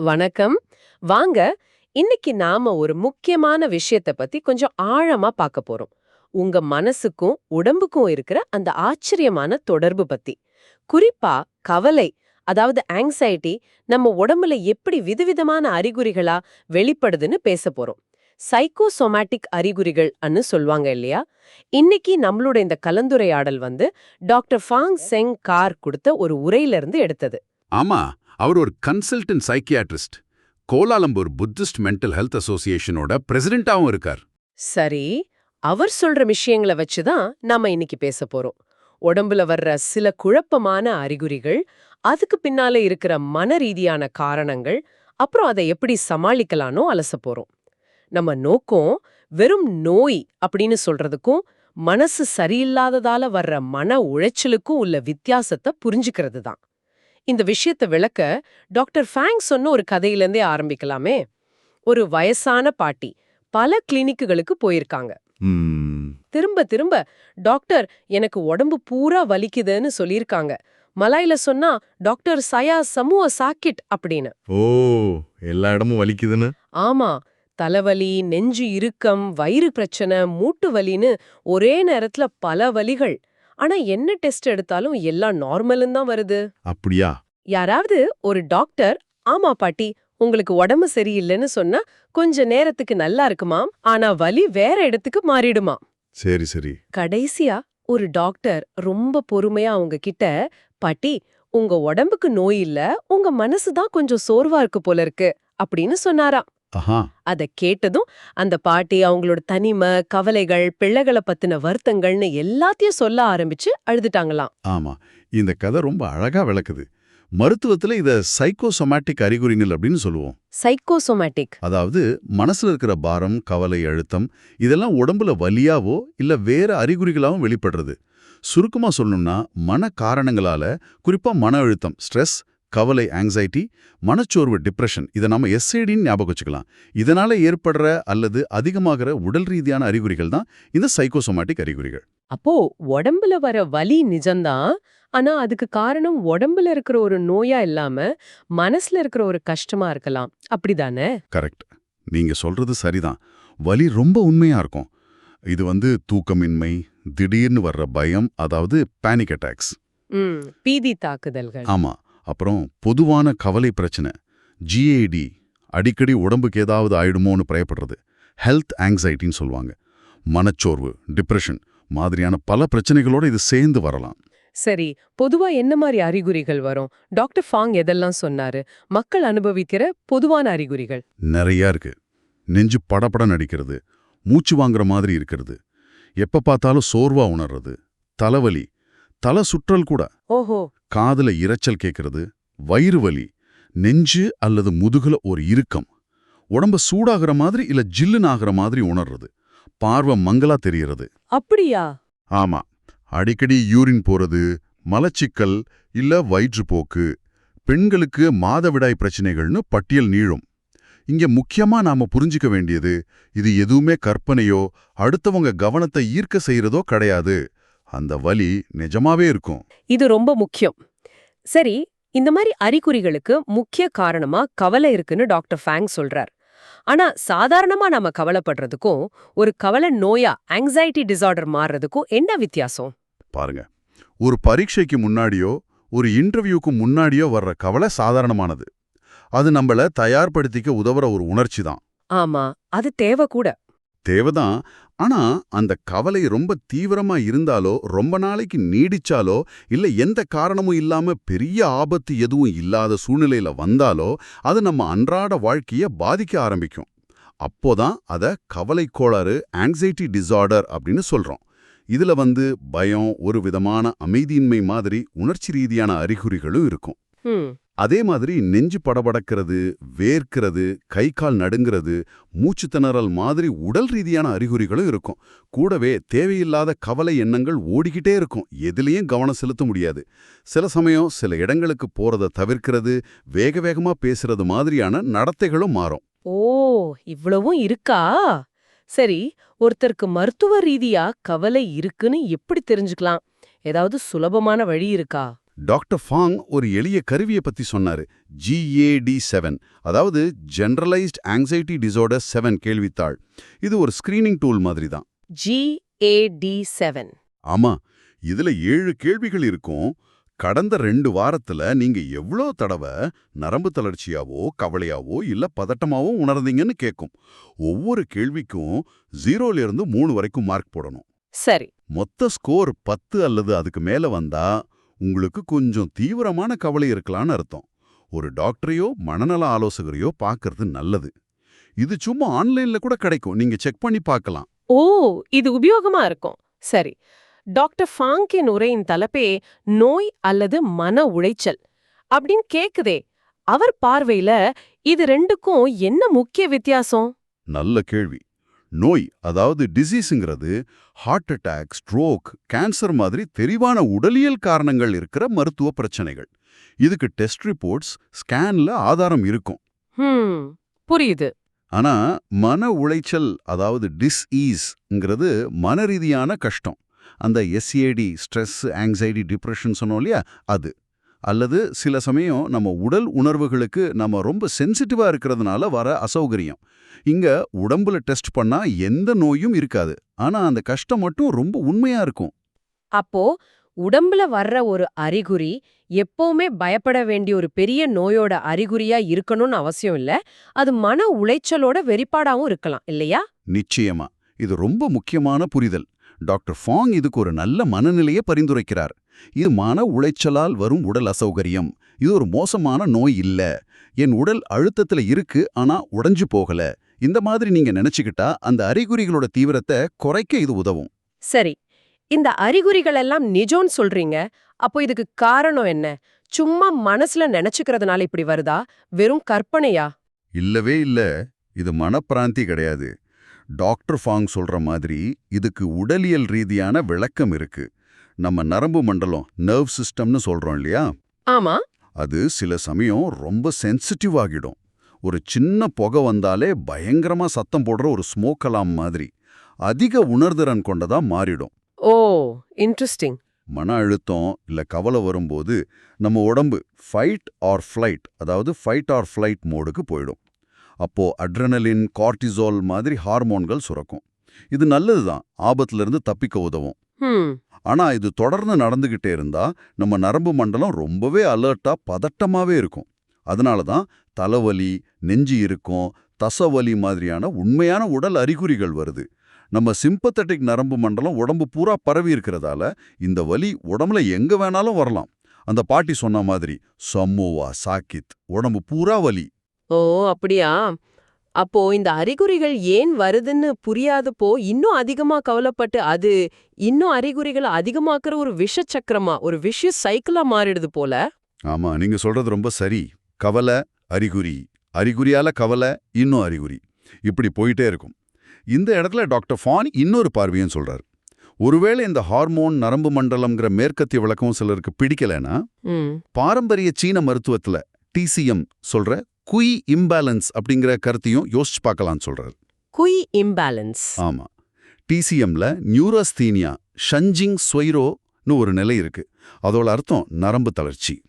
வணக்கம். வாங்க இன்னைக்கு நாம ஒரு முக்கியமான விஷயத்த பத்தி கொஞ்சம் ஆழமா பார்க்க போறோம். உங்க மனசுக்கும் உடம்புக்கும் இருக்கிற அந்த ஆச்சரியமான தொடர்பு பத்தி. குறிப்பா கவலை அதாவது ஆங்ஸைட்டி நம்ம உடம்புல எப்படி விதவிதமான அறிகுறிகளா வெளிப்படுதுன்னு பேச போறோம். சைக்கோசோமேட்டிக் அறிகுறிகள் அன்னு சொல்லுவாங்க இல்லையா? இன்னைக்கு நம்மளோட இந்த கலந்துரையாடல் வந்து டாக்டர் ஃபாங் செங் கார் கொடுத்த ஒரு உரையிலிருந்து எடுத்தது. ஆமா. அவர் ஒரு consultant psychiatrist Kuala Lumpur Buddhist mental health அசோசியேஷனோட பிரசிடென்ட்டாவும் இருக்கார். சரி அவர் சொல்ற விஷயங்களை வச்சுதான் நாம இன்னைக்கு பேச போறோம். உடம்புல வர்ற சில குழப்பமான அறிகுறிகள் அதுக்கு பின்னால இருக்கிற மன ரீதியான காரணங்கள் அப்புறம் அதை எப்படி சமாளிக்கலானோ அலச போறோம். நம்ம நோக்கம் வெறும் நோய் அப்படின்னு சொல்றதுக்கும் மனசு சரியில்லாததால வர்ற மன உளைச்சலுக்கும் உள்ள வித்தியாசத்தை புரிஞ்சுக்கிறது தான். இந்த விஷயத்தை விளக்க டாக்டர் ஃபேங் சொன்ன ஒரு கதையிலேருந்தே ஆரம்பிக்கலாமே. ஒரு வயசான பாட்டி பல கிளினிக்குகளுக்கு போயிருக்காங்க. திரும்ப திரும்ப டாக்டர் எனக்கு உடம்பு பூரா வலிக்குதுன்னு சொல்லியிருக்காங்க. மலாயில சொன்னா டாக்டர் சயா சமூக சாக்கிட் அப்படின்னு. ஓ எல்லா இடமும் வலிக்குதுன்னு? ஆமா தலைவலி நெஞ்சு இறுக்கம் வயிறு பிரச்சனை மூட்டு வலின்னு ஒரே நேரத்துல பல வலிகள். ஆனா என்ன டெஸ்ட் எடுத்தாலும் எல்லாம் நார்மலுன்னு தான் வருது. அப்படியா? யாராவது ஒரு டாக்டர் ஆமா பாட்டி உங்களுக்கு உடம்பு சரியில்லைன்னு சொன்னா கொஞ்ச நேரத்துக்கு நல்லா இருக்குமாம் ஆனா வலி வேற இடத்துக்கு மாறிடுமா? சரி சரி. கடைசியா ஒரு டாக்டர் ரொம்ப பொறுமையா அவங்க கிட்ட பாட்டி உங்க உடம்புக்கு நோய் இல்ல உங்க மனசு தான் கொஞ்சம் சோர்வா இருக்கு போல இருக்கு அப்படின்னு சொன்னாராம். அத கேட்டதும் அந்த பாட்டி அவங்களோட தனிமை கவலைகள் பிள்ளைகளை பத்தின வருத்தங்கள்னு எல்லாத்தையும் சொல்ல ஆரம்பிச்சு அழுதுட்டாங்களாம். ஆமா. இந்த கதை ரொம்ப அழகா விளக்குது. மருத்துவத்துல இத சைக்கோசோமேட்டிக் அறிகுறிகள் அப்படின்னு சொல்லுவோம். சைக்கோசோமேட்டிக் அதாவது மனசுல இருக்கிற பாரம் கவலை அழுத்தம் இதெல்லாம் உடம்புல வலியாவோ இல்ல வேற அறிகுறிகளாவும் வெளிப்படுறது. சுருக்கமா சொல்லணும்னா மன காரணங்களால குறிப்பா மன அழுத்தம் ஸ்ட்ரெஸ் கவலை ஆங்ஸைட்டி மனச்சோர்வு டிப்ரெஷன் இதை நாம எஸ்ஐடின்னு ஞாபகம் வச்சுக்கலாம். இதனால ஏற்படுற அல்லது அதிகமாகிற உடல் ரீதியான அறிகுறிகள் தான் இந்த சைக்கோசோமேட்டிக் அறிகுறிகள். அப்போ உடம்புல வர வலி நிஜம்தான். ஆனா அதுக்கு காரணம் உடம்புல இருக்கிற ஒரு நோயா இல்லாம மனசுல இருக்கிற ஒரு கஷ்டமா இருக்கலாம். அப்படிதானே? கரெக்ட் நீங்க சொல்றது சரிதான். வலி ரொம்ப உண்மையா இருக்கும். இது வந்து தூக்கமின்மை திடீர்னு வர்ற பயம் அதாவது பேனிக் அட்டாக்ஸ் பீதி தாக்குதல்கள். ஆமா. அப்புறம் பொதுவான கவலை பிரச்சனை. ஜிஏடி அடிக்கடி உடம்புக்கு ஏதாவது ஆயிடுமோன்னு பயப்படுறது. ஹெல்த் ஆங்ஸைட்டின்னு சொல்லுவாங்க. மனச்சோர்வு டிப்ரெஷன் மாதிரியான பல பிரச்சனைகளோட இது சேர்ந்து வரலாம். சரி பொதுவா என்ன மாதிரி அறிகுறிகள் வரும்? டாக்டர் ஃபாங் எதெல்லாம் சொன்னாரு? மக்கள் அனுபவிக்கிற பொதுவான அறிகுறிகள். நிறைய இருக்கு. நெஞ்சு படபட நடிக்கிறது. மூச்சு வாங்குற மாதிரி இருக்கிறது. எப்ப பார்த்தாலும் சோர்வா உணர்றது. தலைவலி தலை சுற்றல் கூட. ஓஹோ. காதுல இரைச்சல் கேட்கறது வயிறு வலி நெஞ்சு அல்லது முதுகுல ஒரு இறுக்கம். உடம்ப சூடாகிற மாதிரி இல்ல ஜில்லுன்னு ஆகிற மாதிரி உணர்றது. பார்வை மங்கலா தெரியறது. அப்படியா? ஆமா. அடிக்கடி யூரின் போறது மலச்சிக்கல் இல்ல வயிற்றுப்போக்கு பெண்களுக்கு மாதவிடாய் பிரச்சனைகள்னு பட்டியல் நீளும் இங்க முக்கியமா நாம புரிஞ்சுக்க வேண்டியது இது எதுவுமே கற்பனையோ அடுத்தவங்க கவனத்தை ஈர்க்க செய்யறதோ கிடையாது. அந்த வலி நிஜமாவே இருக்கும். இது ரொம்ப முக்கியம். சரி இந்த மாதிரி அறிகுறிகளுக்கு முக்கிய காரணமா கவலை இருக்குன்னு டாக்டர் ஃபேங் சொல்றார். ஆனா சாதாரணமா நாம கவலைப்படுறதுக்கும் ஒரு கவலை நோயா ஆங்ஸைட்டி டிசார்டர் மாறுறதுக்கும் என்ன வித்தியாசம்? பாருங்க. ஒரு பரீட்சைக்கு முன்னாடியோ ஒரு இன்டர்வியூக்கு முன்னாடியோ வர்ற கவலை சாதாரணமானது. அது நம்மள தயார்படுத்திக்க உதவுற ஒரு உணர்ச்சி தான் ஆமா அது தேவை கூட. தேவைதான். ஆனா அந்த கவலை ரொம்ப தீவிரமா இருந்தாலோ ரொம்ப நாளைக்கு நீடிச்சாலோ இல்ல எந்த காரணமும் இல்லாம பெரிய ஆபத்து எதுவும் இல்லாத சூழ்நிலையில வந்தாலோ அது நம்ம அன்றாட வாழ்க்கைய பாதிக்க ஆரம்பிக்கும். அப்போதான் அத கவலை கோளாறு ஆங்ஸைட்டி டிசார்டர் அப்படின்னு சொல்றோம். இதுல வந்து பயம் ஒரு விதமான அமைதியின்மை மாதிரி உணர்ச்சி ரீதியான அறிகுறிகளும் இருக்கும். அதே மாதிரி நெஞ்சு படபடக்கிறது வேர்க்கிறது கை கால் நடுங்கிறது மூச்சு திணறல் மாதிரி உடல் ரீதியான அறிகுறிகளும் இருக்கும். கூடவே தேவையில்லாத கவலை எண்ணங்கள் ஓடிக்கிட்டே இருக்கும். எதுலேயும் கவனம் செலுத்த முடியாது. சில சமயம் சில இடங்களுக்கு போறத தவிர்க்கிறது வேக வேகமா பேசுறது மாதிரியான நடத்தைகளும் மாறும். ஓ இவ்வளவும் இருக்கா? சரி ஒருத்தருக்கு மருத்துவ ரீதியா கவலை இருக்குன்னு எப்படி தெரிஞ்சுக்கலாம்? ஏதாவது சுலபமான வழி இருக்கா? டாக்டர் ஃபாங் ஒரு எளிய கருவியை பத்தி சொன்னாரு. ஜிஏடி செவன் அதாவது ஜெனரலைஸ்ட் ஆங்ஸைட்டி டிசார்டர் செவன் கேள்வித்தாள். இது ஒரு ஸ்கிரீனிங் டூல் மாதிரி தான் ஜிஏடி செவன் ஆமா இதுல ஏழு கேள்விகள் இருக்கும். கடந்த ரெண்டு வாரத்துல நீங்க எவ்வளோ தடவை நரம்பு தளர்ச்சியாவோ கவலையாவோ இல்ல பதட்டமாவோ உணர்ந்தீங்கன்னு கேட்கும் ஒவ்வொரு கேள்விக்கும் ஜீரோல இருந்து மூணு வரைக்கும் மார்க் போடணும். சரி. மொத்த ஸ்கோர் பத்து அல்லது அதுக்கு மேல வந்தா உங்களுக்கு கொஞ்சம் தீவிரமான கவலை இருக்கலாம்னு அர்த்தம். ஒரு டாக்டரையோ மனநல ஆலோசகரையோ பார்க்கறது நல்லது. இது சும்மா ஆன்லைன்ல கூட கிடைக்கும். நீங்க செக் பண்ணி பார்க்கலாம் ஓ இது உபயோகமா இருக்கும். சரி. டாக்டர் ஃபாங்கின் உரையின் தலைப்பே நோய் அல்லது மன உளைச்சல் அப்படின்னு கேக்குதே. அவர் பார்வையில இது ரெண்டுக்கும் என்ன முக்கிய வித்தியாசம்? நல்ல கேள்வி. நோய் அதாவது டிசீஸுங்கிறது ஹார்ட் அட்டாக் ஸ்ட்ரோக் கேன்சர் மாதிரி தெரிவான உடலியல் காரணங்கள் இருக்கிற மருத்துவ பிரச்சனைகள். இதுக்கு டெஸ்ட் ரிப்போர்ட்ஸ் ஸ்கேன்ல ஆதாரம் இருக்கும். புரியுது. ஆனா மன உளைச்சல் அதாவது டிஸ்ஈஸ்ங்கிறது மனரீதியான கஷ்டம். அந்த எஸ்ஏடி ஸ்ட்ரெஸ் ஆங்ஸைட்டி டிப்ரெஷன் சொன்னோம் இல்லையா? அது. அல்லது சில சமயம் நம்ம உடல் உணர்வுகளுக்கு நம்ம ரொம்ப சென்சிட்டிவா இருக்கிறதுனால வர அசௌகரியம். இங்க உடம்புல டெஸ்ட் பண்ணா எந்த நோயும் இருக்காது. ஆனா அந்த கஷ்டம் மட்டும் ரொம்ப உண்மையா இருக்கும். அப்போ உடம்புல வர்ற ஒரு அறிகுறி எப்பவுமே பயப்பட வேண்டிய ஒரு பெரிய நோயோட அறிகுறியா இருக்கணும்னு அவசியம் இல்ல. அது மன உளைச்சலோட வெளிப்பாடாவும் இருக்கலாம் இல்லையா? நிச்சயமா. இது ரொம்ப முக்கியமான புரிதல். டாக்டர் ஃபாங் இதுக்கு ஒரு நல்ல மனநிலையை பரிந்துரைக்கிறார். இது மன உளைச்சலால் வரும் உடல் அசௌகரியம். இது ஒரு மோசமான நோய் இல்ல. என் உடல் அழுத்தத்துல இருக்கு ஆனா உடைஞ்சு போகல. இந்த மாதிரி நீங்க நினைச்சுக்கிட்டா அந்த அறிகுறிகளோட தீவிரத்தை குறைக்க இது உதவும். சரி. இந்த அறிகுறிகள் எல்லாம் நிஜம்னு சொல்றீங்க. அப்போ இதுக்கு காரணம் என்ன? சும்மா மனசுல நினைச்சுக்கிறதுனால இப்படி வருதா? வெறும் கற்பனையா? இல்லவே இல்ல. இது மனப்பிராந்தி கிடையாது. டாக்டர் ஃபாங் சொல்ற மாதிரி இதுக்கு உடலியல் ரீதியான விளக்கம் இருக்கு. நம்ம நரம்பு மண்டலம் நர்வ் சிஸ்டம்னு சொல்றோம் இல்லையா? ஆமா. அது சில சமயம் ரொம்ப சென்சிட்டிவ் ஆகிடும். ஒரு சின்ன புகை வந்தாலே பயங்கரமா சத்தம் போடுற ஒரு ஸ்மோக் அலாம் மாதிரி. அதிக உணர்திறன் கொண்டதா மாறிடும். ஓ இன்ட்ரெஸ்டிங் மன அழுத்தம் இல்ல கவலை வரும்போது நம்ம உடம்பு ஃபைட் ஆர் ஃப்ளைட் அதாவது ஃபைட் ஆர் ஃப்ளைட் மோடுக்கு போயிடும். அப்போ அட்ரெனலின் கார்டிசால் மாதிரி ஹார்மோன்கள் சுரக்கும். இது நல்லதுதான். ஆபத்துல இருந்து தப்பிக்க உதவும். ஆனா இது தொடர்ந்து நடந்துகிட்டே இருந்தா நம்ம நரம்பு மண்டலம் ரொம்பவே அலர்ட்டா பதட்டமாவே இருக்கும். அதனால தான் தலைவலி நெஞ்சு இருக்கும் தசவலி மாதிரியான உண்மையான உடல் அறிகுறிகள் வருது. நம்ம சிம்பத்தட்டிக் நரம்பு மண்டலம் உடம்பு பூரா பரவி இருக்கிறதால இந்த வலி உடம்புல எங்க வேணாலும் வரலாம். அந்த பாட்டி சொன்ன மாதிரி சம்முவா சாக்கித் உடம்பு பூரா வலி. ஓ அப்படியா? அப்போ இந்த அறிகுறிகள் ஏன் வருதுன்னு புரியாதப்போ இன்னும் அதிகமா கவலைப்பட்டு அது இன்னும் அறிகுறிகளை அதிகமாக்குற ஒரு விஷ சக்கரமா ஒரு விஷ சைக்கிளா மாறிடுது போல. ஆமா நீங்க சொல்றது ரொம்ப சரி. கவலை அறிகுறி. அறிகுறியால கவலை இன்னும் அறிகுறி. இப்படி போயிட்டே இருக்கும். இந்த இடத்துல டாக்டர் ஃபான் இன்னொரு பார்வையும் சொல்றாரு. ஒருவேளை இந்த ஹார்மோன் நரம்பு மண்டலம்ங்கிற மேற்கத்திய விளக்கம் சிலருக்கு பிடிக்கலைன்னா பாரம்பரிய சீன மருத்துவத்துல டிசிஎம் சொல்ற குய் இம்பேலன்ஸ் அப்படிங்கிற கருத்தையும் யோசிச்சு பார்க்கலாம்னு சொல்றாரு. Qi imbalance. ஆமா. டிசிஎம்ல நியூரோஸ்தீனியா ஷஞ்சிங் ஸ்வைரோன்னு ஒரு நிலை இருக்கு. அதோட அர்த்தம் நரம்பு தளர்ச்சி.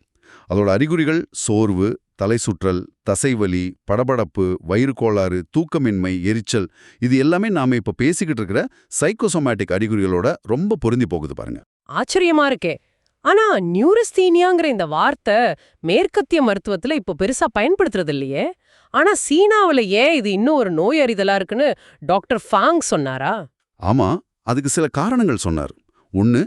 அதோட அறிகுறிகள் சோர்வு தலை சுற்றல் தசைவலி படபடப்பு வயிறு கோளாறு தூக்கமின்மை எரிச்சல் இது எல்லாமே நாம இப்ப பேசிக்கிட்டு இருக்கிற சைக்கோசோமேட்டிக் அறிகுறிகளோட ரொம்ப பொருந்தி போகுது பாருங்க. ஆச்சரியமா இருக்கே. ஆனா நியூரஸ்தீனியாங்கிற இந்த வார்த்தை மேற்கத்திய மருத்துவத்துல இப்போ பெருசா பயன்படுத்துறது இல்லையே ஆனா சீனாவுல ஏன் இது இன்னும் ஒரு நோய் அறிதலா இருக்குன்னு டாக்டர் ஃபாங் சொன்னாரா? ஆமா அதுக்கு சில காரணங்கள் சொன்னார். ஒன்னு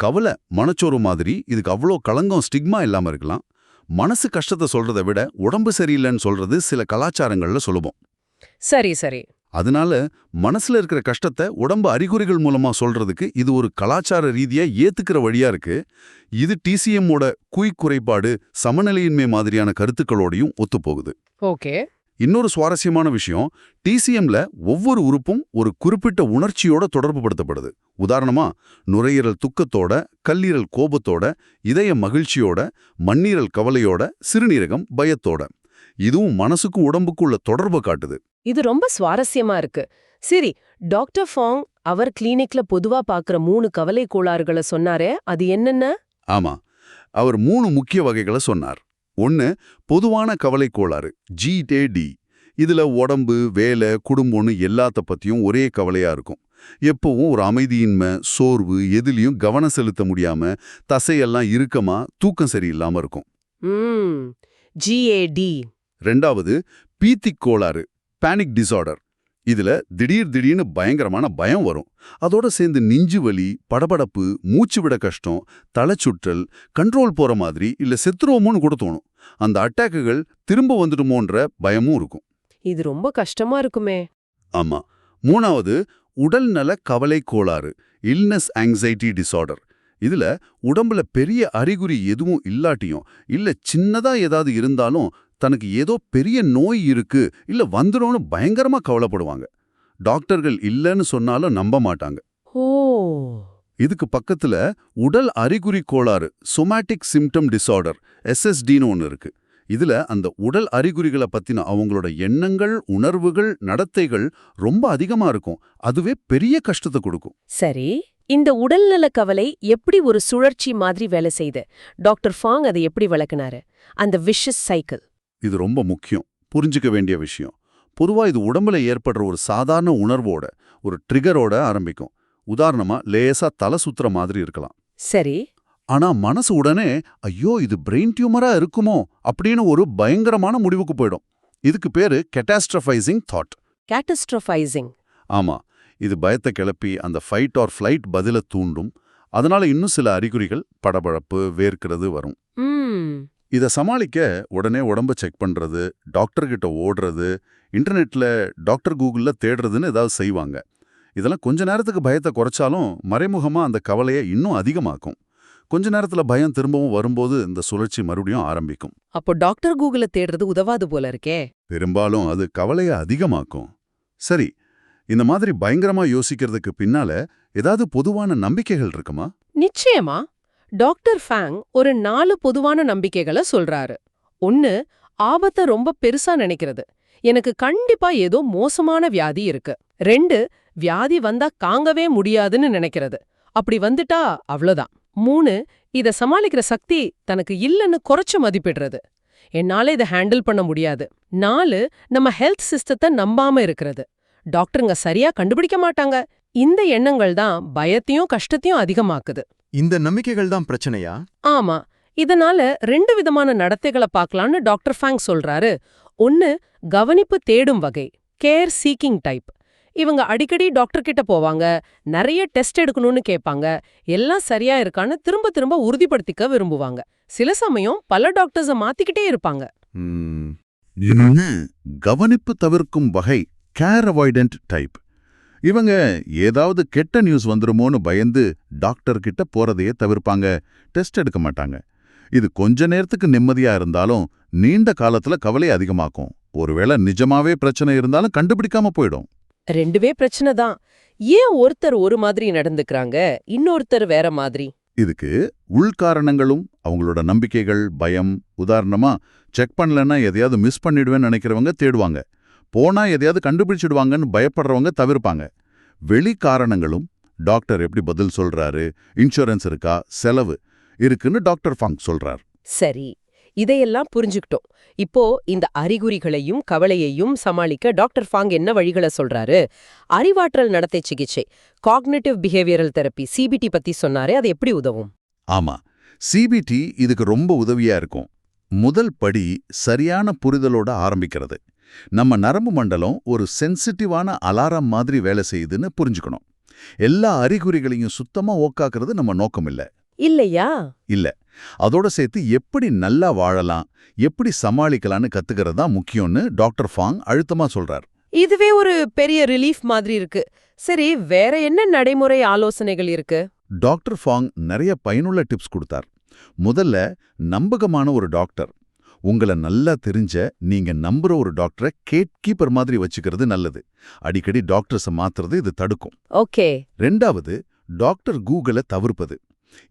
கவலை மனச்சோறு மாதிரி இதுக்கு அவ்வளோ களங்கம் ஸ்டிக்மா இல்லாம இருக்கலாம். மனசு கஷ்டத்தை சொல்றதை விட உடம்பு சரியில்லைன்னு சொல்றது சில கலாச்சாரங்கள்ல சுலபம். சரி சரி. அதனால மனசுல இருக்கிற கஷ்டத்தை உடம்பு அறிகுறிகள் மூலமா சொல்றதுக்கு இது ஒரு கலாச்சார ரீதியா ஏத்துக்கிற வழியா இருக்கு. இது டிசிஎம்மோட குய் குறைபாடு சமநிலையின்மை மாதிரியான கருத்துக்களோடையும் ஒத்துப்போகுது. ஓகே. இன்னொரு சுவாரஸ்யமான விஷயம் டிசிஎம்ல ஒவ்வொரு உறுப்பும் ஒரு குறிப்பிட்ட உணர்ச்சியோட தொடர்பு படுத்தப்படுது உதாரணமா நுரையீரல் துக்கத்தோட கல்லீரல் கோபத்தோட இதய மகிழ்ச்சியோட மண்ணீரல் கவலையோட சிறுநீரகம் பயத்தோட. இதுவும் மனசுக்கும் உடம்புக்கும் உள்ள தொடர்பை காட்டுது. இது ரொம்ப சுவாரஸ்யமா இருக்கு. சரி டாக்டர் ஃபாங் அவர் கிளினிக்ல பொதுவா பாக்குற மூணு கவலை கோளாறுகளை சொன்னாரே அது என்னென்ன? ஆமா அவர் மூணு முக்கிய வகைகளை சொன்னார். ஒன்னு பொதுவான கவலை கோளாறு ஜிடேடி இதுல உடம்பு வேலை குடும்பம்னு எல்லாத்த பத்தியும் ஒரே கவலையா இருக்கும். எப்பவும் ஒரு அமைதியின்மை சோர்வு எதுலயும் கவனம் செலுத்த முடியாம தசையெல்லாம் இறுக்கமா தூக்கம் சரியில்லாம இருக்கும். ஜிஏடி ரெண்டாவது பீத்திக் கோளாறு பேனிக் டிசார்டர் இதுல திடீர் திடீர்னு பயங்கரமான பயம் வரும். அதோட சேர்ந்து நெஞ்சு வலி படபடப்பு மூச்சு விட கஷ்டம் தலைச்சுற்றல் கண்ட்ரோல் போற மாதிரி இல்ல செத்துருவோமோன்னு கூட தோணும். அந்த அட்டாக்குகள் திரும்ப வந்துடுமோன்ற பயமும் இருக்கும். இது ரொம்ப கஷ்டமா இருக்குமே. ஆமா. மூணாவது உடல்நல கவலை கோளாறு இல்னஸ் ஆங்ஸைட்டி டிசார்டர் இதுல உடம்புல பெரிய அறிகுறி எதுவும் இல்லாட்டியும் இல்ல சின்னதா ஏதாவது இருந்தாலும் தனக்கு ஏதோ பெரிய நோய் இருக்கு இல்ல வந்துரும்னு பயங்கரமா கவலைப்படுவாங்க. டாக்டர்கள் இல்லைன்னு சொன்னாலும் நம்ப மாட்டாங்க. ஓ. இதுக்கு பக்கத்துல உடல் அறிகுறி கோளாறு சொமாட்டிக் சிம்டம் டிசார்டர் எஸ்எஸ்டின்னு ஒன்று இருக்கு. இதுல அந்த உடல் அறிகுறிகளை பத்தின அவங்களோட எண்ணங்கள் உணர்வுகள் நடத்தைகள் ரொம்ப அதிகமா இருக்கும். அதுவே பெரிய கஷ்டத்தை கொடுக்கும். சரி இந்த உடல்நல கவலை எப்படி ஒரு சுழற்சி மாதிரி வேலை செய்யுது டாக்டர் ஃபாங் அதை எப்படி விளக்குனாரு? அந்த விஷஸ் சைக்கிள் இது ரொம்ப முக்கியம். புரிஞ்சுக்க வேண்டிய விஷயம். பொதுவா இது உடம்புல ஏற்படுற ஒரு சாதாரண உணர்வோட ஒரு ட்ரிகரோட ஆரம்பிக்கும். உதாரணமா லேசா தலை சுத்துற மாதிரி இருக்கலாம். சரி. ஆனா மனசு உடனே ஐயோ இது பிரெயின் டியூமரா இருக்குமோ? அப்படின்னு ஒரு பயங்கரமான முடிவுக்கு போயிடும். இதுக்கு பேரு கெட்டாஸ்ட்ரஃபைசிங் தாட் கேட்டஸ்ட்ரோஃபைசிங் ஆமா. இது பயத்தை கிளப்பி அந்த ஃபைட் ஆர் ஃப்ளைட் பதில தூண்டும். அதனால இன்னும் சில அறிகுறிகள் படபடப்பு வேர்க்கிறது வரும். இதை சமாளிக்க உடனே உடம்ப செக் பண்றது டாக்டர் கிட்ட ஓடுறது இன்டர்நெட்ல டாக்டர் கூகுள்ல தேடுறதுன்னு ஏதாவது செய்வாங்க. இதெல்லாம் கொஞ்ச நேரத்துக்கு பயத்தை குறைச்சாலும் மறைமுகமா அந்த கவலையை இன்னும் அதிகமாக்கும். கொஞ்ச நேரத்துல பயம் திரும்பவும் வரும்போது இந்த சுழற்சி மறுபடியும் ஆரம்பிக்கும். அப்போ டாக்டர் கூகுள தேடுறது உதவாது போல இருக்கே. பெரும்பாலும் அது கவலையை அதிகமாக்கும். சரி இந்த மாதிரி பயங்கரமா யோசிக்கிறதுக்கு பின்னால ஏதாவது பொதுவான நம்பிக்கைகள் இருக்குமா? நிச்சயமா. டாக்டர் ஃபேங் ஒரு நாலு பொதுவான நம்பிக்கைகளை சொல்றாரு. ஒன்னு ஆபத்தை ரொம்ப பெருசா நினைக்கிறது. எனக்கு கண்டிப்பா ஏதோ மோசமான வியாதி இருக்கு. ரெண்டு வியாதி வந்தா காங்கவே முடியாதுன்னு நினைக்கிறது. அப்படி வந்துட்டா அவ்வளோதான் மூணு இத சமாளிக்கிற சக்தி தனக்கு இல்லைன்னு குறைச்சு மதிப்பிடுறது. என்னால இதை ஹேண்டில் பண்ண முடியாது. நாலு நம்ம ஹெல்த் சிஸ்டத்தை நம்பாம இருக்கிறது. டாக்டருங்க சரியா கண்டுபிடிக்க மாட்டாங்க. இந்த எண்ணங்கள் தான் பயத்தையும் கஷ்டத்தையும் அதிகமாக்குது. இந்த நம்பிக்கைகள் தான் பிரச்சனையா? ஆமா. இதனால ரெண்டு விதமான நடத்தைகளை பார்க்கலாம்னு டாக்டர் ஃபேங் சொல்றாரு. ஒன்னு கவனிப்பு தேடும் வகை கேர் சீக்கிங் டைப். இவங்க அடிக்கடி டாக்டர் கிட்ட போவாங்க நிறைய டெஸ்ட் எடுக்கணும்னு கேட்பாங்க எல்லாம் சரியா இருக்கான்னு திரும்ப திரும்ப உறுதிப்படுத்திக்க விரும்புவாங்க. சில சமயம் பல டாக்டர்ஸ மாத்திக்கிட்டே இருப்பாங்க. கவனிப்பு தவிர்க்கும் வகை கேர் அவாய்டன்ட் டைப். இவங்க ஏதாவது கெட்ட நியூஸ் வந்துருமோன்னு பயந்து டாக்டர் கிட்ட போறதையே தவிர்ப்பாங்க. டெஸ்ட் எடுக்க மாட்டாங்க. இது கொஞ்ச நேரத்துக்கு நிம்மதியா இருந்தாலும் நீண்ட காலத்துல கவலை அதிகமாக்கும். ஒருவேளை நிஜமாவே பிரச்சனை இருந்தாலும் கண்டுபிடிக்காம போயிடும். ரெண்டுவே பிரச்சனை தான். ஏன் ஒருத்தர் ஒரு மாதிரி நடந்துக்கறாங்க இன்னொருத்தர் வேற மாதிரி? இதுக்கு உள்காரணங்களும் அவங்களோட நம்பிக்கைகள் பயம் உதாரணமா செக் பண்ணலன்னா எதையாவது மிஸ் பண்ணிடுவேன்னு நினைக்கிறவங்க தேடுவாங்க. போனா எதையாவது கண்டுபிடிச்சிடுவாங்கன்னு பயப்படுறவங்க தவிர்ப்பாங்க. வெளி காரணங்களும் டாக்டர் எப்படி பதில் சொல்றாரு இன்சூரன்ஸ் இருக்கா செலவு இருக்குன்னு டாக்டர் ஃபங்க் சொல்றார். சரி இதையெல்லாம் புரிஞ்சுக்கிட்டோம். இப்போ இந்த அறிகுறிகளையும் கவலையையும் சமாளிக்க டாக்டர் ஃபாங் என்ன வழிகளை சொல்றாரு? அறிவாற்றல் நடத்தை சிகிச்சை காக்னிட்டிவ் பிஹேவியரல் தெரப்பி சிபிடி பத்தி சொன்னாரே அது எப்படி உதவும்? ஆமா சிபிடி இதுக்கு ரொம்ப உதவியா இருக்கும். முதல் படி சரியான புரிதலோட ஆரம்பிக்கிறது. நம்ம நரம்பு மண்டலம் ஒரு சென்சிட்டிவான அலாரம் மாதிரி வேலை செய்யுதுன்னு புரிஞ்சுக்கணும். எல்லா அறிகுறிகளையும் சுத்தமா ஓக்காக்குறது நம்ம நோக்கம் இல்ல இல்லையா? இல்ல. அதோட சேர்த்து எப்படி நல்லா வாழலாம் எப்படி சமாளிக்கலாம்னு கத்துக்கிறது தான் முக்கியம்னு டாக்டர் ஃபாங் அழுத்தமா சொல்றார். இதுவே ஒரு பெரிய ரிலீஃப் மாதிரி இருக்கு. சரி வேற என்ன நடைமுறை ஆலோசனைகள் இருக்கு? டாக்டர் ஃபாங் நிறைய பயனுள்ள டிப்ஸ் கொடுத்தார். முதல்ல நம்பகமான ஒரு டாக்டர். உங்களை நல்லா தெரிஞ்ச நீங்க நம்புற ஒரு டாக்டரை கேட் கீப்பர் மாதிரி வச்சுக்கிறது நல்லது. அடிக்கடி டாக்டர்ஸை மாத்துறது இது தடுக்கும். ஓகே. ரெண்டாவது டாக்டர் கூகுளை தவிர்ப்பது.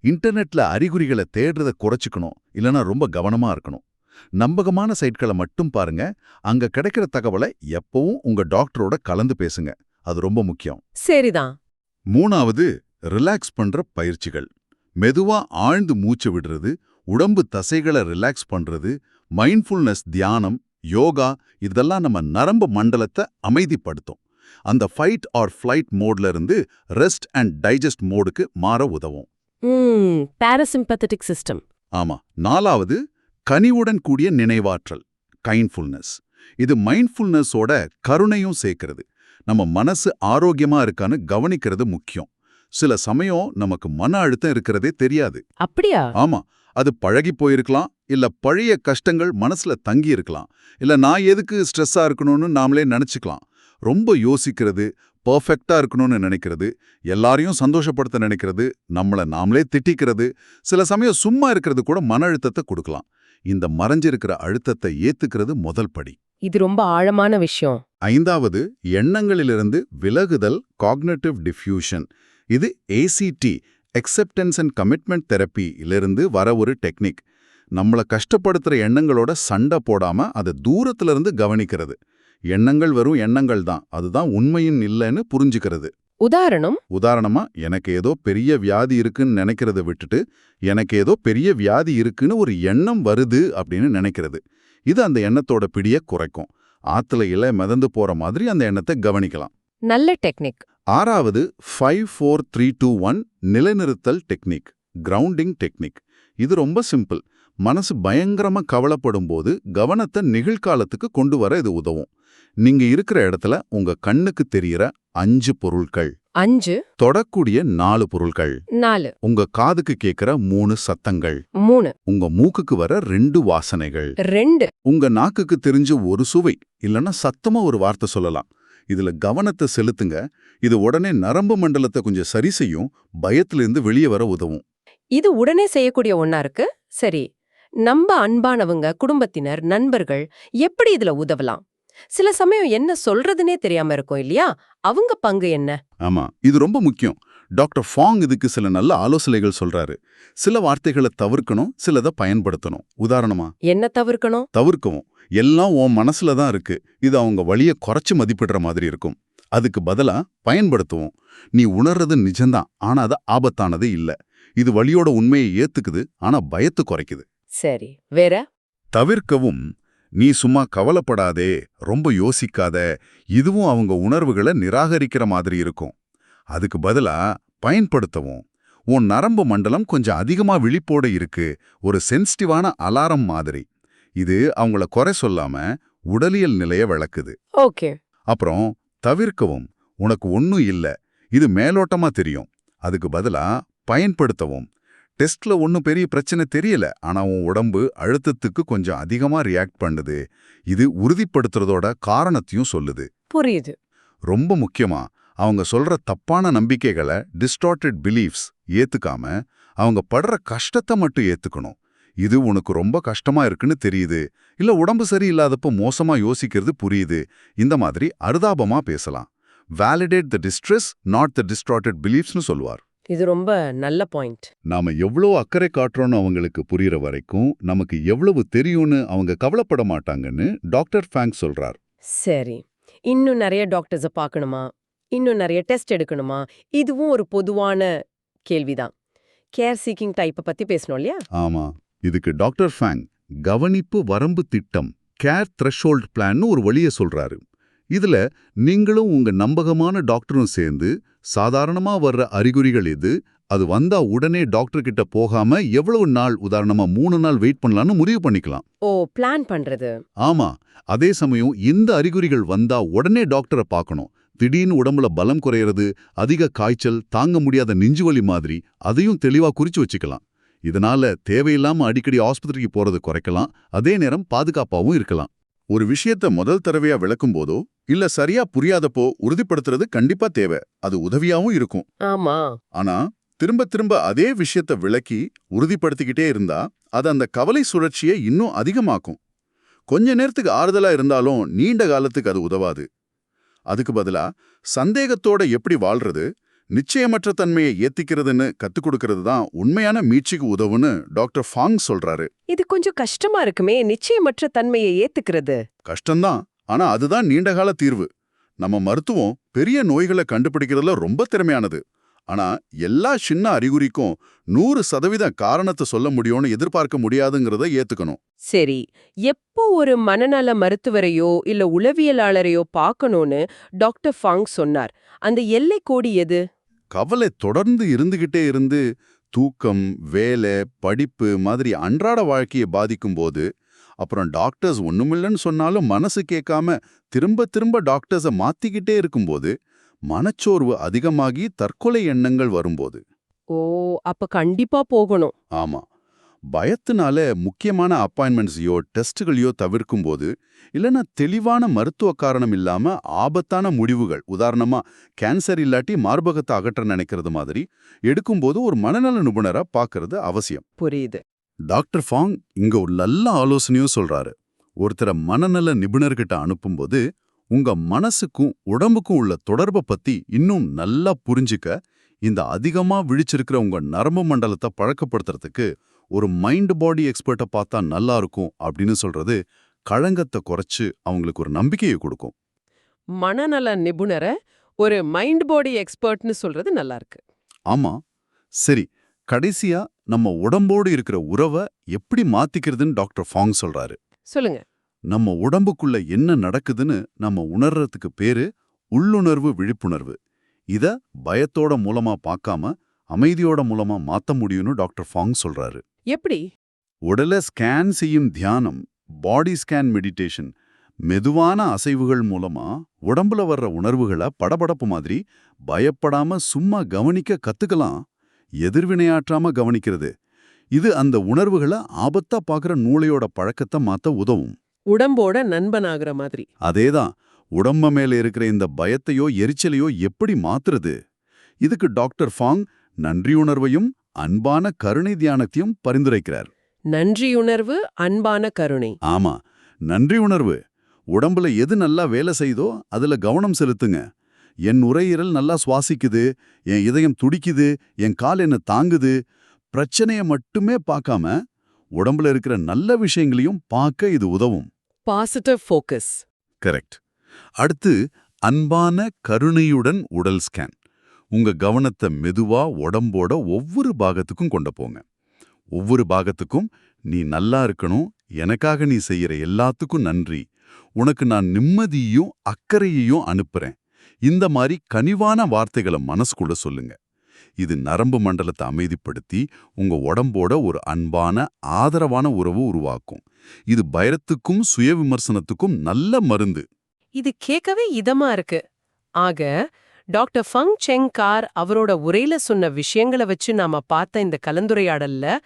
இன்டர்நெட்ல அறிகுறிகளை தேடுறத குறைச்சிக்கணும் இல்லனா ரொம்ப கவனமா இருக்கணும். நம்பகமான சைட்களை மட்டும் பாருங்க. அங்க கிடைக்கிற தகவலை எப்பவும் உங்க டாக்டரோட கலந்து பேசுங்க. அது ரொம்ப முக்கியம். சரிதான். மூணாவது ரிலாக்ஸ் பண்ற பயிற்சிகள். மெதுவா ஆழ்ந்து மூச்சு விடுறது உடம்பு தசைகளை ரிலாக்ஸ் பண்றது மைண்ட்ஃபுல்னஸ் தியானம் யோகா இதெல்லாம் நம்ம நரம்பு மண்டலத்தை அமைதிப்படுத்தும். அந்த ஃபைட் ஆர் ஃப்ளைட் மோட்ல இருந்து ரெஸ்ட் அண்ட் டைஜஸ்ட் மோடுக்கு மாற உதவும். பாராசிம்பத்தட்டிக் சிஸ்டம் ஆமா நாலாவது கனிவுடன் கூடிய நினைவாற்றல் கைண்ட்ஃபுல்னஸ் இது மைண்ட்ஃபுல்னஸோட கருணையும் சேர்க்கிறது. நம்ம மனசு ஆரோக்கியமா இருக்கான்னு கவனிக்கிறது முக்கியம். சில சமயம் நமக்கு மன அழுத்தம் இருக்கிறதே தெரியாது. அப்படியா? ஆமா அது பழகி போயிருக்கலாம் இல்ல பழைய கஷ்டங்கள் மனசுல தங்கி இருக்கலாம் இல்ல நான் எதுக்கு ஸ்ட்ரெஸ்ஸா இருக்கணும்னு நாமளே நினைச்சுக்கலாம். ரொம்ப யோசிக்கிறது பர்ஃபெக்டா இருக்கணும்னு நினைக்கிறது எல்லாரையும் சந்தோஷப்படுத்த நினைக்கிறது நம்மள நாமளே திட்டிக்கிறது சில சமயம் சும்மா இருக்கிறது கூட மன அழுத்தத்தை கொடுக்கலாம். இந்த மறைஞ்சிருக்கிற அழுத்தத்தை ஏத்துக்கிறது முதல் படி. இது ரொம்ப ஆழமான விஷயம். ஐந்தாவது எண்ணங்களிலிருந்து விலகுதல் காக்னேட்டிவ் டிஃப்யூஷன் இது ஏசிடி எக்ஸெப்டன்ஸ் அண்ட் கமிட்மெண்ட் தெரப்பியிலிருந்து வர ஒரு டெக்னிக் நம்மள கஷ்டப்படுத்துற எண்ணங்களோட சண்டை போடாம அதை தூரத்துல இருந்து கவனிக்கிறது. எண்ணங்கள் வெறும் எண்ணங்கள் தான். அதுதான் உண்மையின் இல்லைன்னு புரிஞ்சுக்கிறது. உதாரணம். உதாரணமா எனக்கு ஏதோ பெரிய வியாதி இருக்குன்னு நினைக்கிறத விட்டுட்டு எனக்கு ஏதோ பெரிய வியாதி இருக்குன்னு ஒரு எண்ணம் வருது அப்படின்னு நினைக்கிறது. இது அந்த எண்ணத்தோட பிடிய குறைக்கும். ஆத்துல இலை மிதந்து போற மாதிரி அந்த எண்ணத்தை கவனிக்கலாம். நல்ல டெக்னிக் ஆறாவது five four three two one நிலைநிறுத்தல் technique grounding technique இது ரொம்ப சிம்பிள் மனசு பயங்கரமா கவலைப்படும் போது கவனத்தை நிகழ்காலத்துக்கு கொண்டு வர இது உதவும். நீங்க இருக்கிற இடத்துல உங்க கண்ணுக்கு தெரியற அஞ்சு பொருட்கள் அஞ்சு. தொடக்கூடிய நாலு பொருட்கள் நாலு. உங்க காதுக்கு கேட்கிற மூணு சத்தங்கள். மூணு. உங்க மூக்குக்கு வர ரெண்டு வாசனைகள். ரெண்டு. உங்க நாக்குக்கு தெரிஞ்ச ஒரு சுவை இல்லைன்னா சத்தமா ஒரு வார்த்தை சொல்லலாம். இதுல கவனத்தை செலுத்துங்க. இது உடனே நரம்பு மண்டலத்தை கொஞ்சம் சரி செய்யும். பயத்திலிருந்து வெளியே வர உதவும். இது உடனே செய்யக்கூடிய ஒண்ணா இருக்கு? சரி. நம்ம அன்பானவங்க குடும்பத்தினர் நண்பர்கள் எப்படி இதுல உதவலாம்? சில சமயம் என்ன சொல்றதுனே தெரியாம இருக்கும் இல்லையா? அவங்க பங்கு என்ன? ஆமா. இது ரொம்ப முக்கியம். டாக்டர் ஃபாங் இதுக்கு சில நல்ல ஆலோசனைகள் சொல்றாரு. சில வார்த்தைகளை தவிர்க்கணும் சிலதை பயன்படுத்தணும். உதாரணமா என்ன தவிர்க்கணும்? தவிர்க்கவும். எல்லாம் உன் மனசுல தான் இருக்கு. இது அவங்க வழியை குறைச்சு மதிப்பிடுற மாதிரி இருக்கும். அதுக்கு பதிலா பயன்படுத்துவோம். நீ உணர்றது நிஜம்தான் ஆனா அது ஆபத்தானது இல்ல. இது வழியோட உண்மையை ஏத்துக்குது ஆனா பயத்து குறைக்குது. சரி வேற? தவிர்க்கவும் நீ சும்மா கவலைப்படாதே ரொம்ப யோசிக்காத. இதுவும் அவங்க உணர்வுகளை நிராகரிக்கிற மாதிரி இருக்கும். அதுக்கு பதிலா பயன்படுத்தவும். உன் நரம்பு மண்டலம் கொஞ்சம் அதிகமா விழிப்போட இருக்கு. ஒரு சென்சிட்டிவான அலாரம் மாதிரி. இது அவங்கள குறை சொல்லாம உடலியல் நிலைய விளக்குது ஓகே. அப்புறம் தவிர்க்கவும் உனக்கு ஒன்னும் இல்ல இது மேலோட்டமா தெரியும் அதுக்கு பதிலா பயன்படுத்தவும். டெஸ்ட்ல ஒன்னும் பெரிய பிரச்சனை தெரியல ஆனா உன் உடம்பு அழுத்தத்துக்கு கொஞ்சம் அதிகமா ரியாக்ட் பண்ணுது. இது உறுதிப்படுத்துறதோட காரணத்தையும் சொல்லுது. புரியுது. ரொம்ப முக்கியமா அவங்க சொல்ற தப்பான நம்பிக்கைகளை டிஸ்டார்டட் பிலீஃப்ஸ் ஏத்துக்காம அவங்க படுற கஷ்டத்தை மட்டும் ஏத்துக்கணும். இது உனக்கு ரொம்ப கஷ்டமா இருக்குன்னு தெரியுது. இல்ல உடம்பு சரியில்லாதப்போ மோசமா யோசிக்கிறது புரியுது. இந்த மாதிரி அருதாபமா பேசலாம். Validate the distress not the distorted பிலீஃப்ஸ்னு சொல்வார் இது ரொம்ப நல்ல பாயிண்ட். நாம எவ்வளோ அக்கறை காட்டுறோம்னு அவங்களுக்கு புரியற வரைக்கும் நமக்கு எவ்வளவு தெரியும்னு அவங்க கவலைப்பட மாட்டாங்கன்னு டாக்டர் ஃபேங்க் சொல்றார். சரி. இன்னும் நிறைய டாக்டர்ஸை பார்க்கணுமா? இன்னும் நிறைய டெஸ்ட் எடுக்கணுமா? இதுவும் ஒரு பொதுவான கேள்விதான். கேர் சீக்கிங் டைப்பை பத்தி பேசணும் இல்லையா? ஆமா. இதுக்கு டாக்டர் ஃபேங் கவனிப்பு வரம்பு திட்டம் கேர் த்ரெஷோல்ட் பிளான்னு ஒரு வழியை சொல்றாரு. இதுல நீங்களும் உங்க நம்பகமான டாக்டரும் சேர்ந்து சாதாரணமா வர்ற அறிகுறிகள் எது அது வந்தா உடனே டாக்டர் கிட்ட போகாம எவ்வளவு நாள் உதாரணமா மூணு நாள் வெயிட் பண்ணலாம்னு முடிவு பண்ணிக்கலாம். ஓ பிளான் பண்றது. ஆமா அதே சமயம் இந்த அறிகுறிகள் வந்தா உடனே டாக்டரை பார்க்கணும். திடீர்னு உடம்புல பலம் குறையிறது அதிக காய்ச்சல் தாங்க முடியாத நெஞ்சுவலி மாதிரி அதையும் தெளிவா குறிச்சு வச்சுக்கலாம். இதனால தேவையில்லாம அடிக்கடி ஆஸ்பத்திரிக்கு போறது குறைக்கலாம் அதே நேரம் பாதுகாப்பாவும் இருக்கலாம். ஒரு விஷயத்த முதல் தடவையா விளக்கும் போதோ இல்ல சரியா புரியாதப்போ உறுதிப்படுத்துறது கண்டிப்பா தேவை. அது உதவியாவும் இருக்கும். ஆமா. ஆனா திரும்ப திரும்ப அதே விஷயத்த விளக்கி உறுதிப்படுத்திக்கிட்டே இருந்தா அது அந்த கவலை சுழற்சியை இன்னும் அதிகமாக்கும். கொஞ்ச நேரத்துக்கு ஆறுதலா இருந்தாலும் நீண்ட காலத்துக்கு அது உதவாது. அதுக்கு பதிலா சந்தேகத்தோட எப்படி வாழ்றது நிச்சயமற்ற தன்மையை ஏத்திக்கிறதுன்னு கத்துக் கொடுக்கறது தான் உண்மையான மீட்சிக்கு உதவுன்னு டாக்டர் ஃபாங் சொல்றாரு. இது கொஞ்சம் கஷ்டமா இருக்குமே நிச்சயமற்ற தன்மையை ஏத்துக்கிறது. கஷ்டம்தான் ஆனா அதுதான் நீண்டகால தீர்வு. நம்ம மருத்துவம் பெரிய நோய்களை கண்டுபிடிக்கிறதுல ரொம்ப திறமையானது. ஆனா எல்லா சின்ன அறிகுறிக்கும் நூறு சதவீத காரணத்தை சொல்ல முடியும்னு எதிர்பார்க்க முடியாதுங்கிறத ஏத்துக்கணும். சரி எப்போ ஒரு மனநல மருத்துவரையோ இல்ல உளவியலாளரையோ பார்க்கணும்னு டாக்டர் ஃபாங் சொன்னார். அந்த எல்லை கோடி எது? கவலை தொடர்ந்து இருந்துகிட்டே இருந்து தூக்கம் வேலை படிப்பு மாதிரி அன்றாட வாழ்க்கையை பாதிக்கும்போது அப்புறம் டாக்டர்ஸ் ஒண்ணுமில்லைன்னு சொன்னாலும் மனசு கேட்காம திரும்ப திரும்ப டாக்டர்ஸை மாத்திக்கிட்டே இருக்கும்போது மனச்சோர்வு அதிகமாகி தற்கொலை எண்ணங்கள் வரும்போது. ஓ அப்ப கண்டிப்பா போகணும். ஆமா. பயத்தினால முக்கியமான அப்பாயின்மெண்ட்ஸையோ டெஸ்ட்டுகளையோ தவிர்க்கும்போது இல்லைன்னா தெளிவான மருத்துவ காரணம் இல்லாம ஆபத்தான முடிவுகள் உதாரணமா கேன்சர் இல்லாட்டி மார்பகத்தை அகற்ற நினைக்கிறது மாதிரி எடுக்கும்போது ஒரு மனநல நிபுணரா பார்க்கறது அவசியம். புரியுது. டாக்டர் ஃபாங் இங்க ஒரு நல்ல ஆலோசனையும் சொல்றாரு. ஒருத்தரை மனநல நிபுணர்கிட்ட அனுப்பும்போது உங்க மனசுக்கும் உடம்புக்கும் உள்ள தொடர்பை பத்தி இன்னும் நல்லா புரிஞ்சுக்க இந்த அதிகமா விழிச்சிருக்கிற உங்க நரம்பு மண்டலத்தை பழக்கப்படுத்துறதுக்கு ஒரு மைண்ட் பாடி எக்ஸ்பர்ட்டை பார்த்தா நல்லா இருக்கும் அப்படின்னு சொல்றது களங்கத்தை குறைச்சு அவங்களுக்கு ஒரு நம்பிக்கையை கொடுக்கும். மனநல நிபுணரை ஒரு மைண்ட் பாடி எக்ஸ்பர்ட்னு சொல்றது நல்லா இருக்கு ஆமா. சரி கடைசியா நம்ம உடம்போடு இருக்கிற உறவை எப்படி மாத்திக்கிறதுன்னு டாக்டர் ஃபாங் சொல்றாரு. சொல்லுங்க. நம்ம உடம்புக்குள்ள என்ன நடக்குதுன்னு நம்ம உணர்றதுக்கு பேரு உள்ளுணர்வு விழிப்புணர்வு. இத பயத்தோட மூலமா பார்க்காம அமைதியோட மூலமா மாத்த முடியும்னு டாக்டர் ஃபாங் சொல்றாரு. எப்படி? உடலை ஸ்கேன் செய்யும் தியானம் பாடி ஸ்கேன் மெடிடேஷன் மெதுவான அசைவுகள் மூலமா உடம்புல வர்ற உணர்வுகளை படபடப்பு மாதிரி பயப்படாம சும்மா கவனிக்க கத்துக்கலாம். எதிர்வினையாற்றாம கவனிக்கிறது. இது அந்த உணர்வுகளை ஆபத்தா பார்க்குற நூலையோட பழக்கத்தை மாத்த உதவும். உடம்போட நண்பனாகிற மாதிரி. அதேதான் உடம்ப மேல இருக்கிற இந்த பயத்தையோ எரிச்சலையோ எப்படி மாத்துறது? இதுக்கு டாக்டர் ஃபாங் நன்றியுணர்வையும் அன்பான கருணை தியானத்தையும் பரிந்துரைக்கிறார். நன்றியுணர்வு அன்பான கருணை. ஆமா நன்றி உணர்வு. உடம்புல எது நல்லா வேலை செய்தோ அதுல கவனம் செலுத்துங்க. என் நுரையீரல் நல்லா சுவாசிக்குது என் இதயம் துடிக்குது என் கால் என்ன தாங்குது. பிரச்சனைய மட்டுமே பார்க்காம உடம்புல இருக்கிற நல்ல விஷயங்களையும் பார்க்க இது உதவும். பாசிட்டிவ் ஃபோக்கஸ் கரெக்ட் அடுத்து அன்பான கருணையுடன் உடல் ஸ்கேன் உங்க கவனத்தை மெதுவா உடம்போட ஒவ்வொரு பாகத்துக்கும் கொண்டு போங்க. ஒவ்வொரு பாகத்துக்கும் நீ நல்லா இருக்கணும் எனக்காக நீ செய்யற எல்லாத்துக்கும் நன்றி. உனக்கு நான் நிம்மதியையும் அக்கறையையும் அனுப்புறேன். இந்த மாதிரி கனிவான வார்த்தைகளை மனசுக்குள்ள சொல்லுங்க. இது நரம்பு மண்டலத்தை அமைதிப்படுத்தி உங்க உடம்போட ஒரு அன்பான ஆதரவான உறவு உருவாக்கும். இது பயரத்துக்கும் சுய விமர்சனத்துக்கும் நல்ல மருந்து. இது கேட்கவே இதமா இருக்கு. ஆக டாக்டர் ஃபங் செங் கார் அவரோட உரையில சொன்ன விஷயங்களை வச்சு நாம பார்த்த இந்த கலந்துரையாடல்ல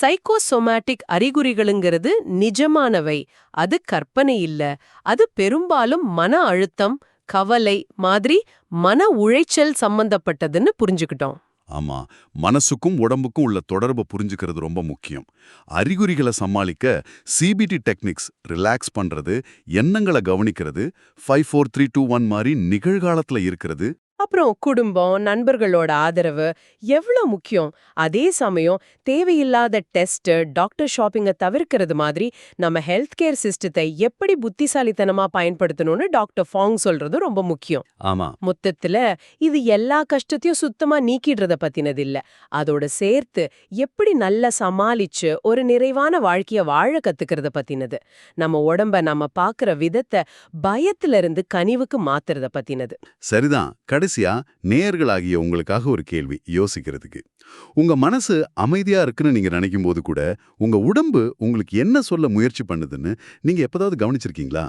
சைக்கோசோமேட்டிக் அறிகுறிகளுங்கிறது நிஜமானவை. அது கற்பனை இல்ல. அது பெரும்பாலும் மன அழுத்தம் கவலை மாதிரி மன உளைச்சல் சம்பந்தப்பட்டதுன்னு புரிஞ்சுக்கிட்டோம். ஆமா மனசுக்கும் உடம்புக்கும் உள்ள தொடர்பை புரிஞ்சுக்கிறது ரொம்ப முக்கியம். அறிகுறிகளை சமாளிக்க சிபிடி டெக்னிக்ஸ் ரிலாக்ஸ் பண்றது எண்ணங்களை கவனிக்கிறது five four three two one மாதிரி நிகழ்காலத்துல இருக்கிறது அப்புறம் குடும்பம் நண்பர்களோட ஆதரவு எவ்வளவு முக்கியம்? அதே சமயம் தேவையில்லாத டெஸ்ட் டாக்டர் ஷாப்பிங்கை தவிர்க்கிறது மாதிரி நம்ம ஹெல்த் கேர் சிஸ்டத்தை எப்படி புத்திசாலித்தனமா பயன்படுத்தணும்னு டாக்டர் ஃபாங் சொல்றது ரொம்ப முக்கியம். ஆமா. மொத்தத்துல இது எல்லா கஷ்டத்தையும் சுத்தமா நீக்கிடுறத பத்தினது இல்ல. அதோட சேர்த்து எப்படி நல்லா சமாளிச்சு ஒரு நிறைவான வாழ்க்கைய வாழ கத்துக்கிறத பத்தினது. நம்ம உடம்ப நம்ம பாக்குற விதத்தை பயத்துல இருந்து கனிவுக்கு மாத்துறத பத்தினது. சரிதான். கடைசியா நேயர்களாகிய உங்களுக்காக ஒரு கேள்வி யோசிக்கிறதுக்கு. உங்க மனசு அமைதியா இருக்குன்னு நீங்க நினைக்கும் போது கூட உங்க உடம்பு உங்களுக்கு என்ன சொல்ல முயற்சி பண்ணுதுன்னு நீங்க எப்பதாவது கவனிச்சிருக்கீங்களா?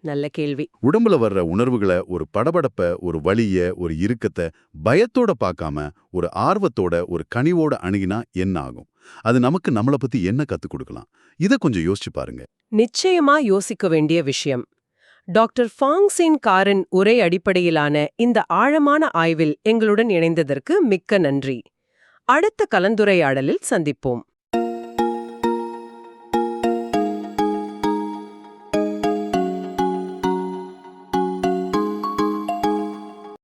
நல்ல கேள்வி. உடம்புல வர்ற உணர்வுகளை ஒரு படபடப்ப ஒரு வலிய ஒரு இறுக்கத்தை பயத்தோட பார்க்காம ஒரு ஆர்வத்தோட ஒரு கனிவோட அணுகினா என்ன ஆகும்? அது நமக்கு நம்மளை பத்தி என்ன கத்துக் கொடுக்கலாம்? இத கொஞ்சம் யோசிச்சு பாருங்க. நிச்சயமா யோசிக்க வேண்டிய விஷயம். டாக்டர் ஃபாங் சின் காரின் உரை அடிப்படையிலான இந்த ஆழமான ஆய்வில் எங்களுடன் இணைந்ததற்கு மிக்க நன்றி. அடுத்த கலந்துரையாடலில் சந்திப்போம்.